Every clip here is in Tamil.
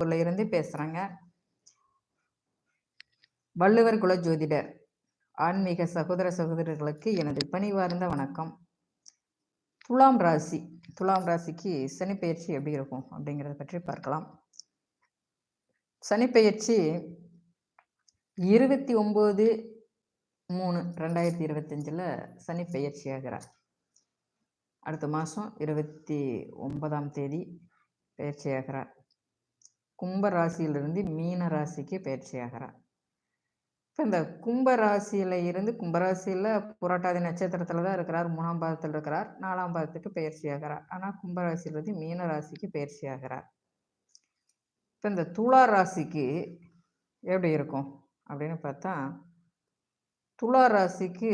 திருப்பூர்ல இருந்து பேசுறேங்க. வள்ளுவர் குல ஜோதிடர் ஆன்மீக சகோதர சகோதரர்களுக்கு எனது பணிவார்ந்த வணக்கம். துலாம் ராசி துலாம் ராசிக்கு சனி பயிற்சி எப்படி இருக்கும் அப்படிங்கிறத பற்றி பார்க்கலாம். சனி பயிற்சி இருபத்தி ஒம்பது மூணு ரெண்டாயிரத்தி இருபத்தஞ்சில் சனி பயிற்சி ஆகிறார். அடுத்த மாதம் இருபத்தி ஒன்பதாம் தேதி பயிற்சி ஆகிறார். கும்ப ராசியிலிருந்து மீன ராசிக்கு பயிற்சி ஆகிறார் இப்போ இந்த கும்ப ராசியில இருந்து கும்பராசியில் புரட்டாதி நட்சத்திரத்தில் தான் இருக்கிறார். மூணாம் பாதத்தில் இருக்கிறார். நாலாம் பாதத்துக்கு பயிற்சி ஆகிறார் ஆனால் கும்பராசியிலிருந்து மீன ராசிக்கு பயிற்சி ஆகிறார் இப்போ இந்த துளா ராசிக்கு எப்படி இருக்கும்? அப்படின்னு பார்த்தா துலா ராசிக்கு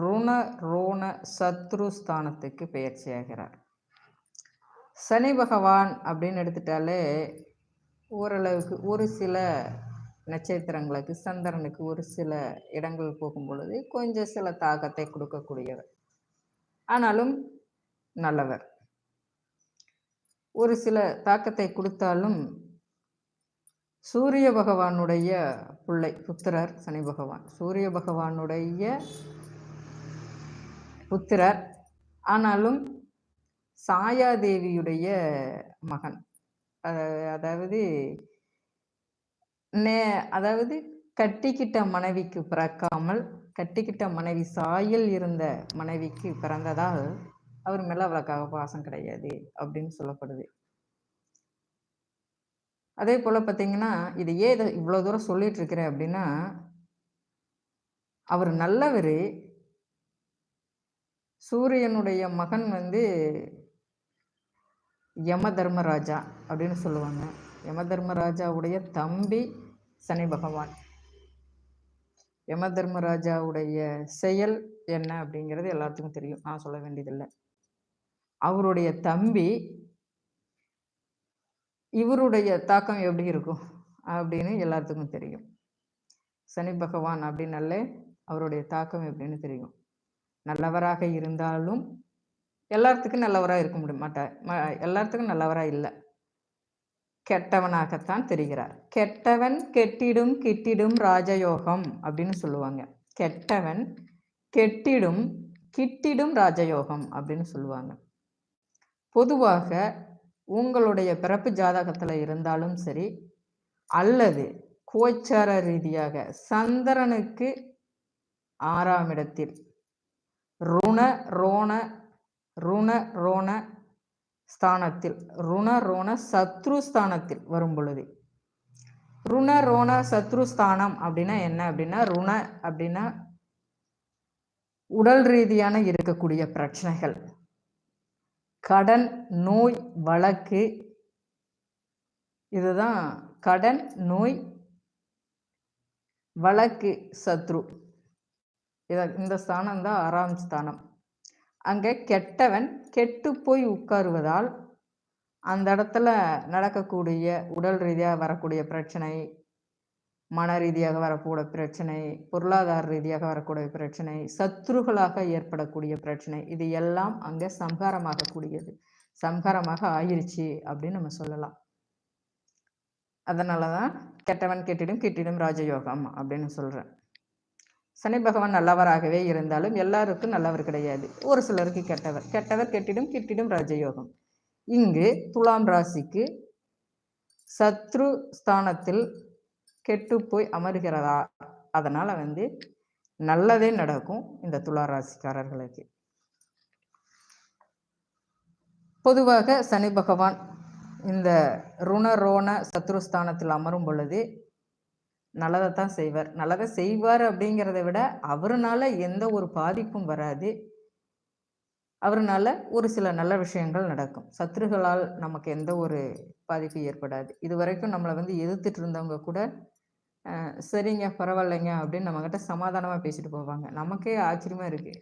ருண ரோண சத்ரு ஸ்தானத்துக்கு பயிற்சி ஆகிறார் சனி பகவான் அப்படின்னு எடுத்துட்டாலே ஓரளவுக்கு ஒரு சில நட்சத்திரங்களுக்கு சந்திரனுக்கு ஒரு சில இடங்கள் போகும் பொழுது கொஞ்சம் சில தாக்கத்தை கொடுக்கக்கூடியவர். ஆனாலும் நல்லவர். ஒரு சில தாக்கத்தை கொடுத்தாலும் சூரிய பகவானுடைய பிள்ளை புத்திரர் சனி பகவான். சூரிய பகவானுடைய புத்திரர் ஆனாலும் சாயாதேவியுடைய மகன். அதாவது நே அதாவது கட்டிக்கிட்ட மனைவிக்கு பிறக்காமல் கட்டிக்கிட்ட மனைவி சாயல் இருந்த மனைவிக்கு பிறந்ததால் அவர் மேல அவளுக்காக பாசம் கிடையாது அப்படின்னு சொல்லப்படுது. அதே போல பார்த்தீங்கன்னா இது ஏன் இதை இவ்வளோ தூரம் சொல்லிட்டு இருக்கிறேன் அப்படின்னா அவர் நல்லவர் சூரியனுடைய மகன் வந்து யம தர்மராஜா அப்படின்னு சொல்லுவாங்க. யம தர்மராஜாவுடைய தம்பி சனி பகவான். யம தர்மராஜாவுடைய செயல் என்ன அப்படிங்கிறது எல்லாத்துக்கும் தெரியும். நான் சொல்ல வேண்டியதில்லை. அவருடைய தம்பி இவருடைய தாக்கம் எப்படி இருக்கும் அப்படின்னு எல்லாத்துக்கும் தெரியும். சனி பகவான் அப்படின்னாலே அவருடைய தாக்கம் எப்படின்னு தெரியும். நல்லவராக இருந்தாலும் எல்லாத்துக்கும் நல்லவராக இருக்க முடிய மாட்டார் எல்லாத்துக்கும் நல்லவராக இல்லை. கெட்டவனாகத்தான் தெரிகிறார். கெட்டவன் கெட்டிடும் கிட்டிடும் ராஜயோகம் அப்படின்னு சொல்லுவாங்க. கெட்டவன் கெட்டிடும் கிட்டிடும் ராஜயோகம் அப்படின்னு சொல்லுவாங்க. பொதுவாக உங்களுடைய பிறப்பு ஜாதகத்தில் இருந்தாலும் சரி அல்லது கோச்சார ரீதியாக சந்திரனுக்கு ஆறாம் இடத்தில் ருண ரோண ருண ரோண ஸ்தானத்தில் ருண ரோண சத்ரு ஸ்தானத்தில் வரும் பொழுது. ருண ரோண சத்ரு ஸ்தானம் அப்படின்னா என்ன அப்படின்னா ருண அப்படின்னா உடல் ரீதியான இருக்கக்கூடிய பிரச்சனைகள். கடன் நோய் வழக்கு இதுதான் கடன் நோய் வழக்கு சத்ரு. இத இந்த ஸ்தானம் தான் ஆறாம் ஸ்தானம். அங்கே கெட்டவன் கெட்டு போய் உட்காருவதால் அந்த இடத்துல நடக்கக்கூடிய உடல் ரீதியாக வரக்கூடிய பிரச்சனை மன ரீதியாக வரக்கூடிய பிரச்சனை பொருளாதார ரீதியாக வரக்கூடிய பிரச்சனை சத்துருகளாக ஏற்படக்கூடிய பிரச்சனை இது எல்லாம் அங்கே சம்ஹாரமாகக்கூடியது. சம்ஹாரமாக ஆயிருச்சு அப்படின்னு நம்ம சொல்லலாம். அதனால தான் கெட்டவன் கெட்டிடும் கெட்டிடும் ராஜயோகம் அப்படின்னு சொல்கிறேன் சனி பகவான் நல்லவராகவே இருந்தாலும் எல்லாருக்கும் நல்லவர் கிடையாது. ஒரு சிலருக்கு கெட்டவர். கெட்டவர் கெட்டிடும் கெட்டிடும் ராஜயோகம். இங்கு துலாம் ராசிக்கு சத்ரு ஸ்தானத்தில் கெட்டு போய் அமர்கிறதா? அதனால் வந்து நல்லதே நடக்கும் இந்த துலா ராசிக்காரர்களுக்கு. பொதுவாக சனி பகவான் இந்த ருணரோண சத்ருஸ்தானத்தில் அமரும் பொழுது நல்லதை தான் செய்வார். நல்லதை செய்வார் அப்படிங்கிறத விட அவருனால எந்த ஒரு பாதிப்பும் வராது. அவருனால ஒரு சில நல்ல விஷயங்கள் நடக்கும். சத்துருகளால் நமக்கு எந்த ஒரு பாதிப்பு ஏற்படாது. இது வரைக்கும் நம்மளை வந்து எதிர்த்துட்டு இருந்தவங்க கூட சரிங்க பரவாயில்லைங்க அப்படின்னு நம்மக்கிட்ட சமாதானமாக பேசிட்டு போவாங்க. நமக்கே ஆச்சரியமா இருக்கு.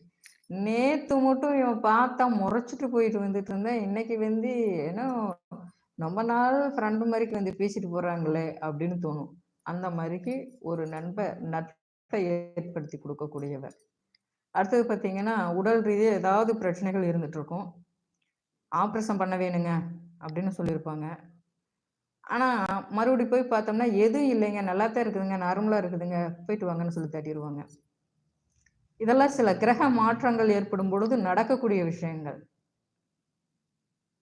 நேற்று மட்டும் இவன் பார்த்தா முறைச்சிட்டு போயிட்டு வந்துட்டு இருந்தேன். இன்னைக்கு வந்து ஏன்னா ரொம்ப நாள் ஃப்ரெண்டு மாதிரிக்கு வந்து பேசிட்டு போறாங்களே அப்படின்னு தோணும். அந்த மாதிரிக்கு ஒரு நண்ப நட்பை ஏற்படுத்தி கொடுக்கக்கூடியவர். அடுத்தது பார்த்தீங்கன்னா உடல் ரீதியாக ஏதாவது பிரச்சனைகள் இருந்துட்டு இருக்கும் ஆப்ரேஷன் பண்ண வேணுங்க அப்படின்னு சொல்லியிருப்பாங்க. ஆனால் மறுபடி போய் பார்த்தோம்னா எதுவும் இல்லைங்க. நல்லா தான் இருக்குதுங்க. நார்மலாக இருக்குதுங்க. போயிட்டு வாங்கன்னு சொல்லி தட்டிடுவாங்க. இதெல்லாம் சில கிரக மாற்றங்கள் ஏற்படும் பொழுது நடக்கக்கூடிய விஷயங்கள்.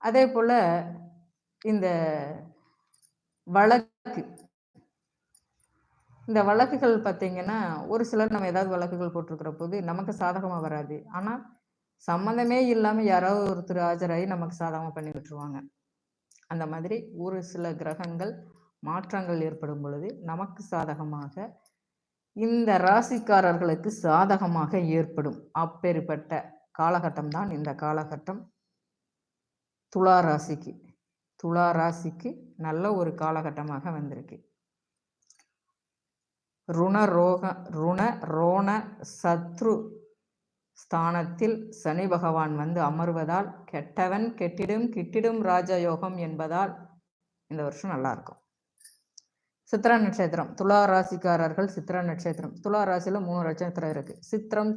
அதே போல் இந்த வழக்கு இந்த வழக்குகள் பார்த்தீங்கன்னா ஒரு சிலர் நம்ம ஏதாவது வழக்குகள் போட்டிருக்கிற போது நமக்கு சாதகமாக வராது. ஆனால் சம்மந்தமே இல்லாமல் யாராவது ஒருத்தர் ஆஜராகி நமக்கு சாதகமாக பண்ணி விட்டுருவாங்க. அந்த மாதிரி ஒரு சில கிரகங்கள் மாற்றங்கள் ஏற்படும் பொழுது நமக்கு சாதகமாக இந்த ராசிக்காரர்களுக்கு சாதகமாக ஏற்படும். அப்பேற்பட்ட காலகட்டம் தான் இந்த காலகட்டம். துளா ராசிக்கு. துலா ராசிக்கு நல்ல ஒரு காலகட்டமாக வந்திருக்கு. ருணரோக ருண ரோண சத்ரு ஸ்தானத்தில் சனி பகவான் வந்து அமர்வதால் கெட்டவன் கெட்டிடும் கிட்டிடும் ராஜயோகம் என்பதால் இந்த வருஷம் நல்லா இருக்கும். சித்திர நட்சத்திரம் துலா ராசிக்காரர்கள் சித்திர நட்சத்திரம். துலா ராசியில மூணு நட்சத்திரம் இருக்கு. சித்திரம்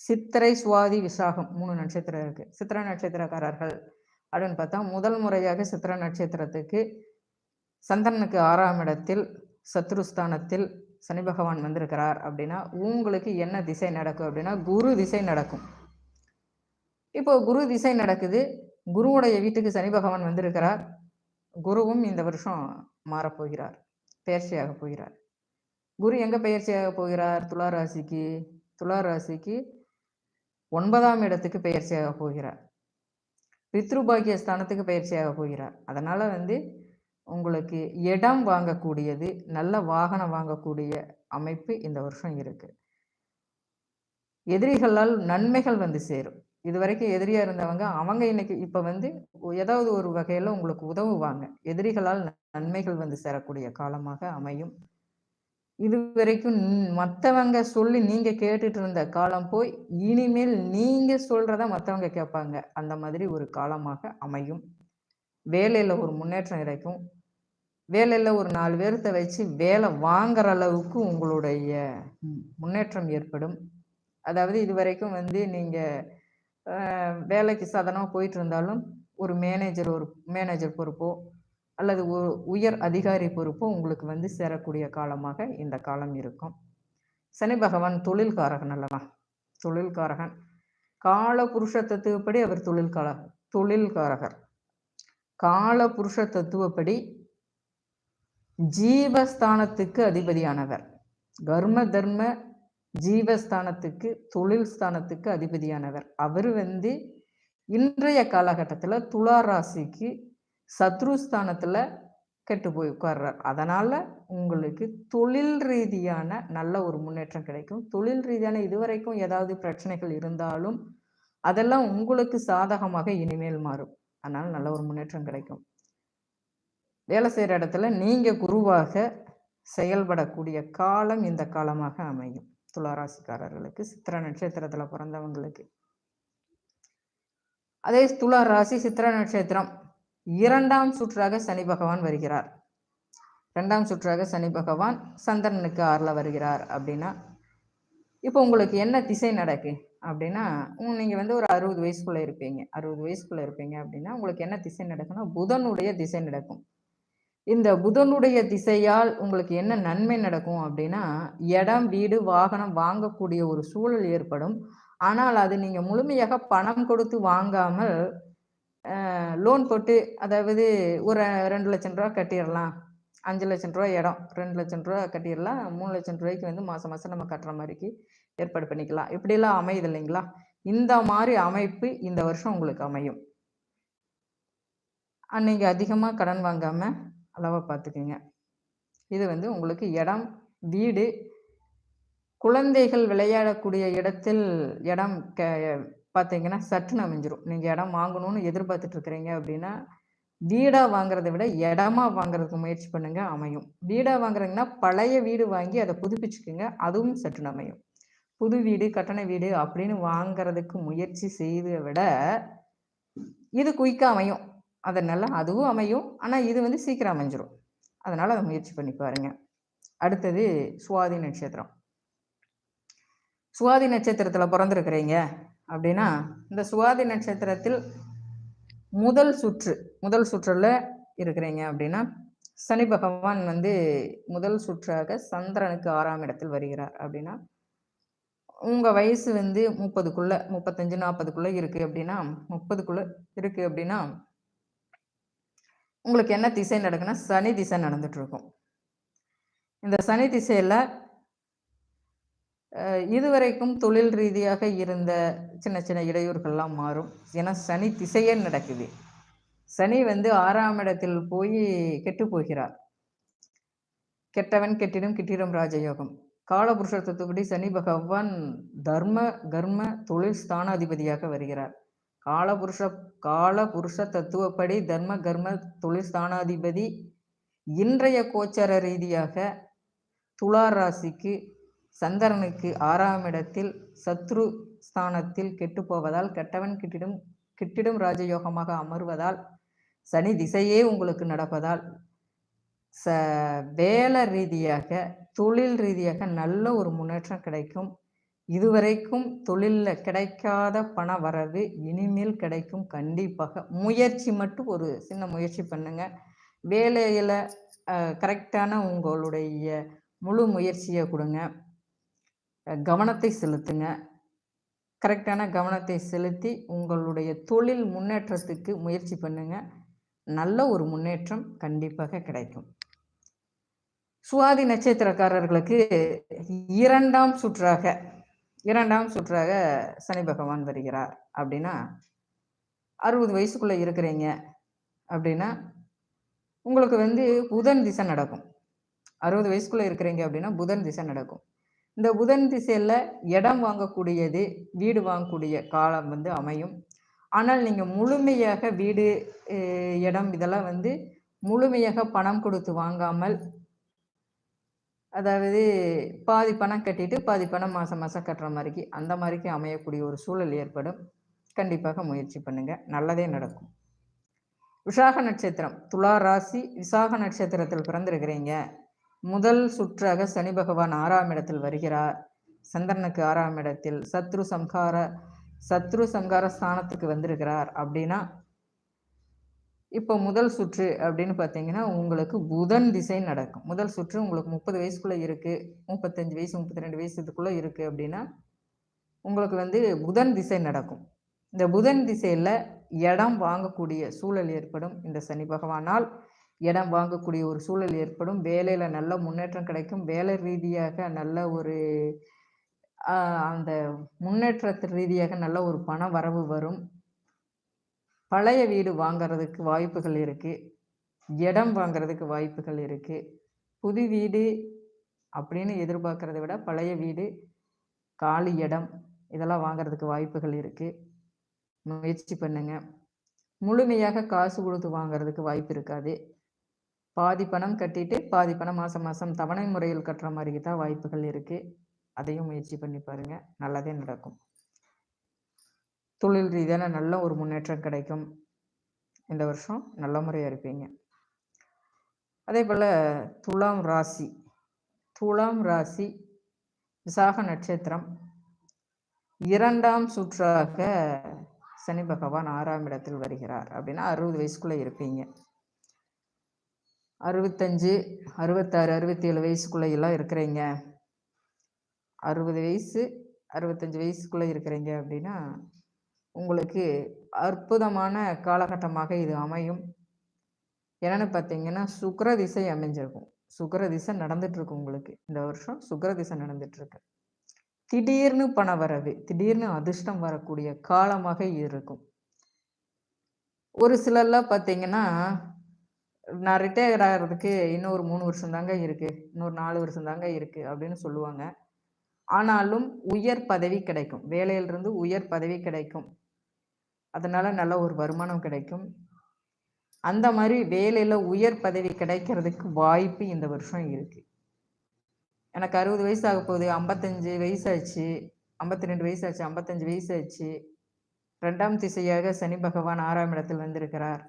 சித்திரை சுவாதி விசாகம் மூணு நட்சத்திரம் இருக்கு. சித்திர நட்சத்திரக்காரர்கள் அப்படின்னு பார்த்தா முதல் முறையாக சித்திர நட்சத்திரத்துக்கு சந்திரனுக்கு ஆறாம் இடத்தில் சத்ருஸ்தானத்தில் சனி பகவான் வந்திருக்கிறார் அப்படின்னா உங்களுக்கு என்ன திசை நடக்கும் அப்படின்னா குரு திசை நடக்கும். இப்போ குரு திசை நடக்குது. குருவுடைய வீட்டுக்கு சனி பகவான் வந்திருக்கிறார். குருவும் இந்த வருஷம் மாறப்போகிறார் பயிற்சியாக போகிறார். குரு எங்க பயிற்சியாக போகிறார்? துலா ராசிக்கு துலா ராசிக்கு ஒன்பதாம் இடத்துக்கு பயிற்சியாக போகிறார். பித்ருபாகிய ஸ்தானத்துக்கு பயிற்சியாக போகிறார். அதனால வந்து உங்களுக்கு இடம் வாங்கக்கூடியது நல்ல வாகனம் வாங்கக்கூடிய அமைப்பு இந்த வருஷம் இருக்கு. எதிரிகளால் நன்மைகள் வந்து சேரும். இது வரைக்கும் எதிரியா இருந்தவங்க அவங்க இன்னைக்கு இப்ப வந்து ஏதாவது ஒரு வகையில உங்களுக்கு உதவுவாங்க. எதிரிகளால் நன்மைகள் வந்து சேரக்கூடிய காலமாக அமையும். இது வரைக்கும் மற்றவங்க சொல்லி நீங்க கேட்டுட்டு இருந்த காலம் போய் இனிமேல் நீங்க சொல்றத மற்றவங்க கேட்பாங்க. அந்த மாதிரி ஒரு காலமாக அமையும். வேலையில ஒரு முன்னேற்றம் கிடைக்கும் வேலையில ஒரு நாலு பேர்த்த வச்சு வேலை வாங்குற அளவுக்கு உங்களுடைய முன்னேற்றம் ஏற்படும். அதாவது இது வரைக்கும் வந்து நீங்க வேலைக்கு சாதனமாக போயிட்டு இருந்தாலும் ஒரு மேனேஜர் ஒரு மேனேஜர் பொறுப்போ அல்லது உயர் அதிகாரி பொறுப்பு உங்களுக்கு வந்து சேரக்கூடிய காலமாக இந்த காலம் இருக்கும். சனி பகவான் தொழில்காரகன் அல்லவா? தொழில்காரகன். கால புருஷ தத்துவப்படி அவர் தொழில்கால தொழில்காரகர். கால புருஷ தத்துவப்படி ஜீவஸ்தானத்துக்கு அதிபதியானவர். கர்ம தர்ம ஜீவஸ்தானத்துக்கு தொழில் ஸ்தானத்துக்கு அதிபதியானவர். அவர் வந்து இன்றைய காலகட்டத்தில் துலா ராசிக்கு சத்ருஸ்தானத்தில் கெட்டு போய் உட்கார்றார். அதனால் உங்களுக்கு தொழில் ரீதியான நல்ல ஒரு முன்னேற்றம் கிடைக்கும். தொழில் ரீதியான இதுவரைக்கும் ஏதாவது பிரச்சனைகள் இருந்தாலும் அதெல்லாம் உங்களுக்கு சாதகமாக இனிமேல் மாறும். அதனால் நல்ல ஒரு முன்னேற்றம் கிடைக்கும். வேலை செய்கிற இடத்துல நீங்கள் குருவாக செயல்படக்கூடிய காலம் இந்த காலமாக அமையும். துளாராசிக்காரர்களுக்கு சித்திர நட்சத்திரத்தில் பிறந்தவங்களுக்கு. அதே துளாராசி சித்திர நட்சத்திரம். இரண்டாம் சுற்றாக சனி பகவான் வருகிறார். ரெண்டாம் சுற்றாக சனி பகவான் சந்திரனுக்கு ஆறில் வருகிறார் அப்படின்னா இப்போ உங்களுக்கு என்ன திசை நடக்கு அப்படின்னா நீங்கள் வந்து ஒரு அறுபது வயசுக்குள்ளே இருப்பீங்க. அறுபது வயசுக்குள்ளே இருப்பீங்க அப்படின்னா உங்களுக்கு என்ன திசை நடக்குன்னா புதனுடைய திசை நடக்கும். இந்த புதனுடைய திசையால் உங்களுக்கு என்ன நன்மை நடக்கும் அப்படின்னா இடம் வீடு வாகனம் வாங்கக்கூடிய ஒரு சூழல் ஏற்படும். ஆனால் அது நீங்கள் முழுமையாக பணம் கொடுத்து வாங்காமல் லோன் போட்டு அதாவது ஒரு ரெண்டு லட்சம் ரூபா கட்டிடலாம். அஞ்சு லட்சம் ரூபா இடம் ரெண்டு லட்சம் ரூபா கட்டிடலாம். மூணு லட்சம் ரூபாய்க்கு வந்து மாதம் மாதம் நம்ம கட்டுற மாதிரிக்கு ஏற்பாடு பண்ணிக்கலாம். இப்படிலாம் அமையுது இல்லைங்களா? இந்த மாதிரி அமைப்பு இந்த வருஷம் உங்களுக்கு அமையும். அன்னைக்கு அதிகமாக கடன் வாங்காமல் அளவாக பார்த்துக்குங்க இது வந்து உங்களுக்கு இடம் வீடு குழந்தைகள் விளையாடக்கூடிய இடத்தில் இடம் க பார்த்தீங்கன்னா சட்டுன்னு அமைஞ்சிரும். நீங்கள் இடம் வாங்கணும்னு எதிர்பார்த்துட்டு இருக்கிறீங்க அப்படின்னா வீடாக வாங்குறத விட இடமா வாங்குறதுக்கு முயற்சி பண்ணுங்க அமையும். வீடாக வாங்குறீங்கன்னா பழைய வீடு வாங்கி அதை புதுப்பிச்சுக்குங்க அதுவும் சட்டுன்னு அமையும். புது வீடு கட்டண வீடு அப்படின்னு வாங்குறதுக்கு முயற்சி செய்த விட இது குயிக்காக அமையும். அதனால் அதுவும் அமையும். ஆனால் இது வந்து சீக்கிரம் அமைஞ்சிரும். அதனால் அதை முயற்சி பண்ணி பாருங்க. அடுத்தது சுவாதி நட்சத்திரம். சுவாதி நட்சத்திரத்தில் பிறந்திருக்கிறீங்க அப்படின்னா இந்த சுவாதி நட்சத்திரத்தில் முதல் சுற்று முதல் சுற்றில் இருக்கிறீங்க அப்படின்னா சனி பகவான் வந்து முதல் சுற்றாக சந்திரனுக்கு ஆறாம் இடத்தில் வருகிறார் அப்படின்னா உங்கள் வயசு வந்து முப்பதுக்குள்ளே முப்பத்தஞ்சு நாற்பதுக்குள்ளே இருக்குது அப்படின்னா முப்பதுக்குள்ளே இருக்குது அப்படின்னா உங்களுக்கு என்ன திசை நடக்குன்னா சனி திசை நடந்துகிட்ருக்கும் இந்த சனி திசையில் இதுவரைக்கும் தொழில் ரீதியாக இருந்த சின்ன சின்ன இடையூறுகள்லாம் மாறும். ஏன்னா சனி திசையே நடக்குது. சனி வந்து ஆறாம் இடத்தில் போய் கெட்டு போகிறார். கெட்டவன் கெட்டிடும் கிட்டிடும் ராஜயோகம். காலபுருஷ தத்துவப்படி சனி பகவான் தர்ம கர்ம தொழில் ஸ்தானாதிபதியாக வருகிறார். காலபுருஷ காலபுருஷ தத்துவப்படி தர்ம கர்ம தொழில் ஸ்தானாதிபதி இன்றைய கோச்சர ரீதியாக துளார் ராசிக்கு சந்திரனுக்கு ஆறாம் இடத்தில் சத்ரு ஸ்தானத்தில் கெட்டுப்போவதால் கெட்டவன் கிட்டிடும் கிட்டிடும் ராஜயோகமாக அமர்வதால் சனி திசையே உங்களுக்கு நடப்பதால் ச வேலை ரீதியாக தொழில் ரீதியாக நல்ல ஒரு முன்னேற்றம் கிடைக்கும். இதுவரைக்கும் தொழிலில் கிடைக்காத பண வரவு இனிமேல் கிடைக்கும் கண்டிப்பாக. முயற்சி மட்டும் ஒரு சின்ன முயற்சி பண்ணுங்க. வேலையில் கரெக்டான உங்களுடைய முழு முயற்சியை கொடுங்க. கவனத்தை செலுத்துங்க. கரெக்டான கவனத்தை செலுத்தி உங்களுடைய தொழில் முன்னேற்றத்துக்கு முயற்சி பண்ணுங்க. நல்ல ஒரு முன்னேற்றம் கண்டிப்பாக கிடைக்கும். சுவாதி நட்சத்திரக்காரர்களுக்கு இரண்டாம் சுற்றாக இரண்டாம் சுற்றாக சனி பகவான் வருகிறார். அப்படின்னா அறுபது வயசுக்குள்ளே இருக்கிறீங்க. அப்படின்னா உங்களுக்கு வந்து புதன் திசை நடக்கும். அறுபது வயசுக்குள்ளே இருக்கிறீங்க அப்படின்னா புதன் திசை நடக்கும். இந்த புதன் திசையில் இடம் வாங்கக்கூடியது வீடு வாங்கக்கூடிய காலம் வந்து அமையும். ஆனால் நீங்கள் முழுமையாக வீடு இடம் இதெல்லாம் வந்து முழுமையாக பணம் கொடுத்து வாங்காமல் அதாவது பாதி பணம் கட்டிட்டு பாதி பணம் மாதம் மாதம் கட்டுற மாதிரிக்கு அந்த மாதிரிக்கு அமையக்கூடிய ஒரு சூழல் ஏற்படும். கண்டிப்பாக முயற்சி பண்ணுங்கள் நல்லதே நடக்கும். விசாக நட்சத்திரம் துலா ராசி விசாக நட்சத்திரத்தில் பிறந்திருக்கிறீங்க. முதல் சுற்றாக சனி பகவான் ஆறாம் இடத்தில் வருகிறார். சந்திரனுக்கு ஆறாம் இடத்தில் சத்ரு சம்ஹார சத்ரு சம்ஹார ஸ்தானத்துக்கு வந்திருக்கிறார். அப்படின்னா இப்போ முதல் சுற்று அப்படின்னு பார்த்தீங்கன்னா உங்களுக்கு புதன் திசை நடக்கும். முதல் சுற்று உங்களுக்கு முப்பது வயசுக்குள்ளே இருக்குது முப்பத்தஞ்சு வயசு முப்பத்தி ரெண்டு வயசு இதுக்குள்ளே இருக்குது அப்படின்னா உங்களுக்கு வந்து புதன் திசை நடக்கும். இந்த புதன் திசையில் இடம் வாங்கக்கூடிய சூழல் ஏற்படும். இந்த சனி பகவானால் இடம் வாங்கக்கூடிய ஒரு சூழல் ஏற்படும். வேலையில் நல்ல முன்னேற்றம் கிடைக்கும். வேலை ரீதியாக நல்ல ஒரு அந்த முன்னேற்றத்து ரீதியாக நல்ல ஒரு பண வரவு வரும். பழைய வீடு வாங்கிறதுக்கு வாய்ப்புகள் இருக்குது இடம் வாங்கிறதுக்கு வாய்ப்புகள் இருக்குது புது வீடு அப்படின்னு எதிர்பார்க்குறத விட பழைய வீடு காலி இடம் இதெல்லாம் வாங்கிறதுக்கு வாய்ப்புகள் இருக்குது முயற்சி பண்ணுங்க. முழுமையாக காசு கொடுத்து வாங்கிறதுக்கு வாய்ப்பு இருக்காது. பாதி பணம் கட்டிட்டு பாதி பணம் மாதம் மாதம் தவணை முறையில் கட்டுற மாதிரி தான் வாய்ப்புகள் இருக்குது அதையும் முயற்சி பண்ணி பாருங்கள் நல்லதே நடக்கும். தொழில் ரீதியான நல்ல ஒரு முன்னேற்றம் கிடைக்கும். இந்த வருஷம் நல்ல முறையாக இருப்பீங்க. அதே போல் துலாம் ராசி. துலாம் ராசி விசாக நட்சத்திரம். இரண்டாம் சுற்றாக சனி பகவான் ஆறாம் இடத்தில் வருகிறார். அப்படின்னா அறுபது வயசுக்குள்ளே இருப்பீங்க. அறுபத்தஞ்சு அறுபத்தாறு அறுபத்தி ஏழு வயசுக்குள்ளே எல்லாம் இருக்கிறீங்க. அறுபது வயசு அறுபத்தஞ்சு வயசுக்குள்ளே இருக்கிறீங்க அப்படின்னா உங்களுக்கு அற்புதமான காலகட்டமாக இது அமையும். என்னென்னு பார்த்தீங்கன்னா சுக்கர திசை அமைஞ்சிருக்கும். சுக்கர திசை நடந்துட்டுருக்கு உங்களுக்கு. இந்த வருஷம் சுக்கர திசை நடந்துட்டுருக்கு. திடீர்னு பண வரவு திடீர்னு அதிர்ஷ்டம் வரக்கூடிய காலமாக இருக்கும். ஒரு சிலர்லாம் பார்த்தீங்கன்னா நான் ரிட்டையர் ஆகிறதுக்கு இன்னும் ஒரு மூணு வருஷம் தாங்க இருக்குது இன்னொரு நாலு வருஷம் தாங்க இருக்குது அப்படின்னு சொல்லுவாங்க. ஆனாலும் உயர் பதவி கிடைக்கும். வேலையிலிருந்து உயர் பதவி கிடைக்கும். அதனால் நல்ல ஒரு வருமானம் கிடைக்கும். அந்த மாதிரி வேலையில் உயர் பதவி கிடைக்கிறதுக்கு வாய்ப்பு இந்த வருஷம் இருக்குது எனக்கு அறுபது வயசு ஆக போகுது ஐம்பத்தஞ்சு வயசாச்சு ஐம்பத்தி ரெண்டு வயசாச்சு ஐம்பத்தஞ்சு வயசாச்சு. ரெண்டாம் திசையாக சனி பகவான் ஆறாம் இடத்தில் வந்திருக்கிறார்.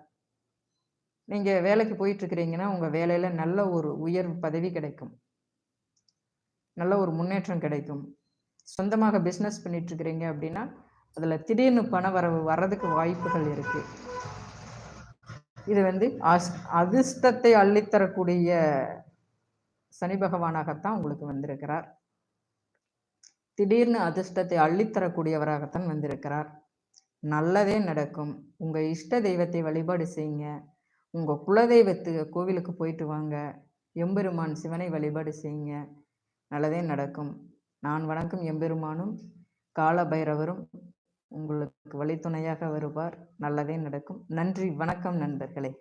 நீங்கள் வேலைக்கு போயிட்டுருக்கிறீங்கன்னா உங்கள் வேலையில் நல்ல ஒரு உயர்வு பதவி கிடைக்கும். நல்ல ஒரு முன்னேற்றம் கிடைக்கும். சொந்தமாக பிஸ்னஸ் பண்ணிட்டுருக்கிறீங்க அப்படின்னா அதில் திடீர்னு பண வரவு வர்றதுக்கு வாய்ப்புகள் இருக்குது இது வந்து அஸ்- அதிர்ஷ்டத்தை அள்ளித்தரக்கூடிய சனி பகவானாகத்தான் உங்களுக்கு வந்திருக்கிறார். திடீர்னு அதிர்ஷ்டத்தை அள்ளித்தரக்கூடியவராகத்தான் வந்திருக்கிறார். நல்லதே நடக்கும். உங்கள் இஷ்ட தெய்வத்தை வழிபாடு செய்யுங்க. உங்கள் குலதெய்வத்து கோவிலுக்கு போயிட்டு வாங்க. எம்பெருமான் சிவனை வழிபாடு செய்யுங்க. நல்லதே நடக்கும். நான் வணக்கம் எம்பெருமானும் கால பைரவரும் உங்களுக்கு வழித்துணையாக வருவார். நல்லதே நடக்கும். நன்றி. வணக்கம் நண்பர்களே.